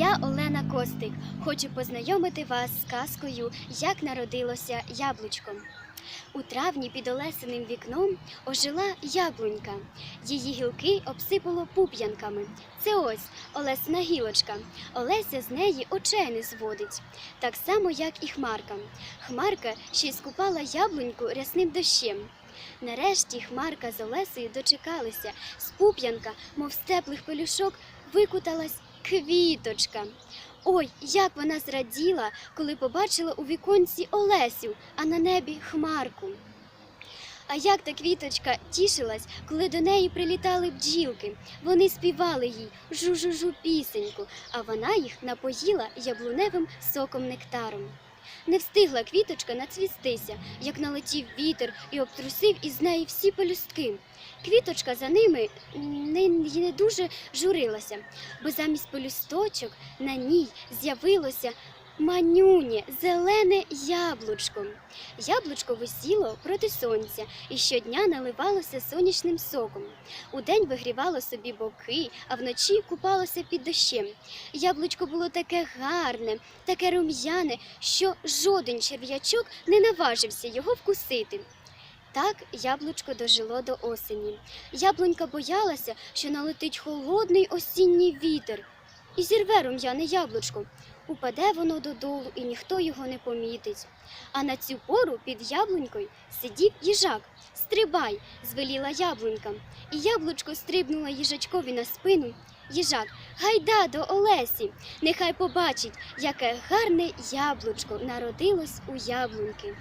Я Олена Костик. Хочу познайомити вас з казкою Як народилося яблучко. У травні під Олесиним вікном ожила яблунька. Її гілки обсипало пуп'янками. Це ось Олесина гілочка. Олеся з неї очей не зводить, так само, як і Хмарка. Хмарка ще й скупала яблуньку рясним дощем. Нарешті Хмарка з Олесею дочекалися. З пуп'янка, мов з теплих пелюшок, викуталась квіточка. Ой, як вона зраділа, коли побачила у віконці Олесю, а на небі хмарку. А як та квіточка тішилась, коли до неї прилітали бджілки. Вони співали їй жу-жу-жу пісеньку, а вона їх напоїла яблуневим соком нектаром. Не встигла квіточка нацвістися, як налетів вітер і обтрусив із неї всі пелюстки. Квіточка за ними не, не дуже журилася, бо замість пелюсточок на ній з'явилося манюнє, зелене яблучко. Яблучко висіло проти сонця і щодня наливалося сонячним соком. Удень вигрівало собі боки, а вночі купалося під дощем. Яблучко було таке гарне, таке рум'яне, що жоден черв'ячок не наважився його вкусити. Так яблучко дожило до осені. Яблунька боялася, що налетить холодний осінній вітер і зірве рум'яне яблучко. Упаде воно додолу, і ніхто його не помітить. А на цю пору під яблунькою сидів їжак. Стрибай, звеліла яблунька. І яблучко стрибнуло їжачкові на спину. Їжак, гайда до Олесі, нехай побачить, яке гарне яблучко народилось у яблуньки.